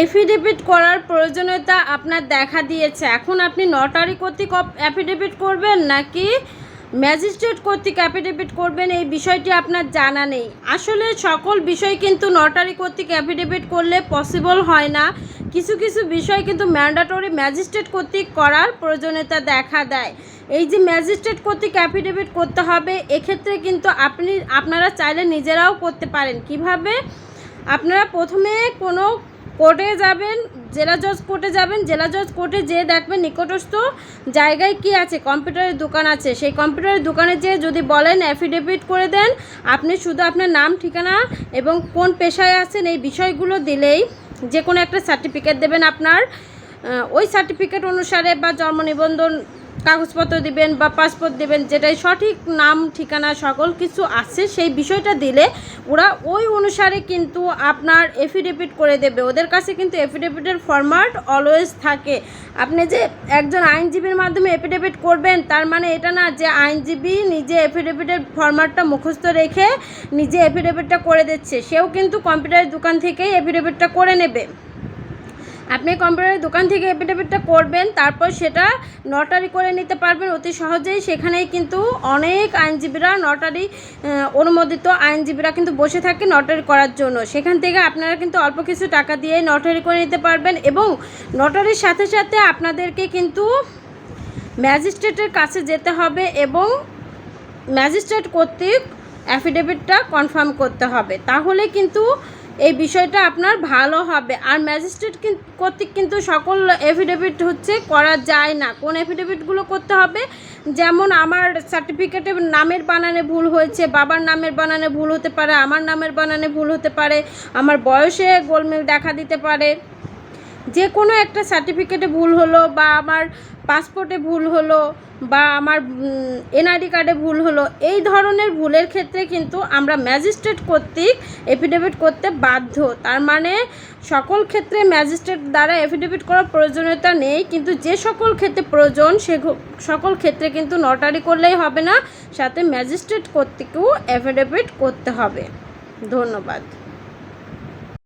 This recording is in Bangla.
এফিডেভিট করার প্রয়োজনীয়তা আপনার দেখা দিয়েছে। এখন আপনি নটারি কর্তৃক অ্যাফিডেভিট করবেন নাকি ম্যাজিস্ট্রেট কর্তৃক অ্যাফিডেভিট করবেন, এই বিষয়টি আপনার জানা নেই। আসলে সকল বিষয় কিন্তু নটারি কর্তৃক অ্যাফিডেভিট করলে পসিবল হয় না। কিছু কিছু বিষয় কিন্তু ম্যান্ডাটরি ম্যাজিস্ট্রেট কর্তৃক করার প্রয়োজনীয়তা দেখা দেয়। এই যে ম্যাজিস্ট্রেট কর্তৃক অ্যাফিডেভিট করতে হবে, এক্ষেত্রে কিন্তু আপনি আপনারা চাইলে নিজেরাও করতে পারেন। কীভাবে? আপনারা প্রথমে কোনো কোর্টে যাবেন, জেলা জজ কোর্টে যাবেন, জেলা জজ কোর্টে যেয়ে দেখবেন নিকটস্থ জায়গায় কি আছে, কম্পিউটারের দোকান আছে। সেই কম্পিউটারের দোকানে যেয়ে যদি বলেন অ্যাফিডেভিট করে দেন, আপনি শুধু আপনার নাম, ঠিকানা এবং কোন পেশায় আছেন এই বিষয়গুলো দিলেই যে কোনো একটা সার্টিফিকেট দেবেন আপনার। ওই সার্টিফিকেট অনুসারে বা জন্ম নিবন্ধন কাগজপত্র দিবেন বা পাসপোর্ট দিবেন, যেটাই সঠিক নাম, ঠিকানা সকল কিছু আছে, সেই বিষয়টা দিলে ওরা ওই অনুসারে কিন্তু আপনার এফিডেভিট করে দেবে। ওদের কাছে কিন্তু এফিডেভিটের ফরম্যাট অলওয়েজ থাকে। আপনি যে একজন আইনজীবীর মাধ্যমে এফিডেভিট করবেন, তার মানে এটা না যে আইনজীবী নিজে এফিডেভিটের ফরম্যাটটা মুখস্থ রেখে নিজে এফিডেভিটটা করে দিচ্ছে। সেও কিন্তু কম্পিউটারের দোকান থেকেই এফিডেভিটটা করে নেবে। আপনি কম্পিউটারের দোকান থেকে এফিডেভিটটা করবেন, তারপর সেটা নটারি করে নিতে পারবেন অতি সহজেই। সেখানেই কিন্তু অনেক আইনজীবীরা নটারি অনুমোদিত আইনজীবীরা কিন্তু বসে থাকে নটারি করার জন্য। সেখান থেকে আপনারা কিন্তু অল্প কিছু টাকা দিয়ে নটারি করে নিতে পারবেন এবং নটারির সাথে সাথে আপনাদেরকে কিন্তু ম্যাজিস্ট্রেটের কাছে যেতে হবে এবং ম্যাজিস্ট্রেট কর্তৃক অ্যাফিডেভিটটা কনফার্ম করতে হবে। তাহলে কিন্তু এই বিষয়টা আপনার ভালো হবে। আর ম্যাজিস্ট্রেট কর্তৃক কিন্তু সকল এফিডেভিট হচ্ছে করা যায় না। কোন এফিডেভিটগুলো করতে হবে? যেমন আমার সার্টিফিকেটের নামের বানানে ভুল হয়েছে, বাবার নামের বানানে ভুল হতে পারে, আমার নামের বানানে ভুল হতে পারে, আমার বয়সে গোলমেল দেখা দিতে পারে। যে কোনো একটা সার্টিফিকেটে ভুল হলো বা আমার পাসপোর্টে ভুল হলো বা আমার এনআইডি কার্ডে ভুল হলো, এই ধরনের ভুলের ক্ষেত্রে কিন্তু আমরা ম্যাজিস্ট্রেট কর্তৃক এফিডেভিট করতে বাধ্য। তার মানে সকল ক্ষেত্রে ম্যাজিস্ট্রেট দ্বারা এফিডেভিট করার প্রয়োজনীয়তা নেই, কিন্তু যে সকল ক্ষেত্রে প্রয়োজন সে সকল ক্ষেত্রে কিন্তু নটারি করলেই হবে না, সাথে ম্যাজিস্ট্রেট কর্তৃকও এফিডেভিট করতে হবে। ধন্যবাদ।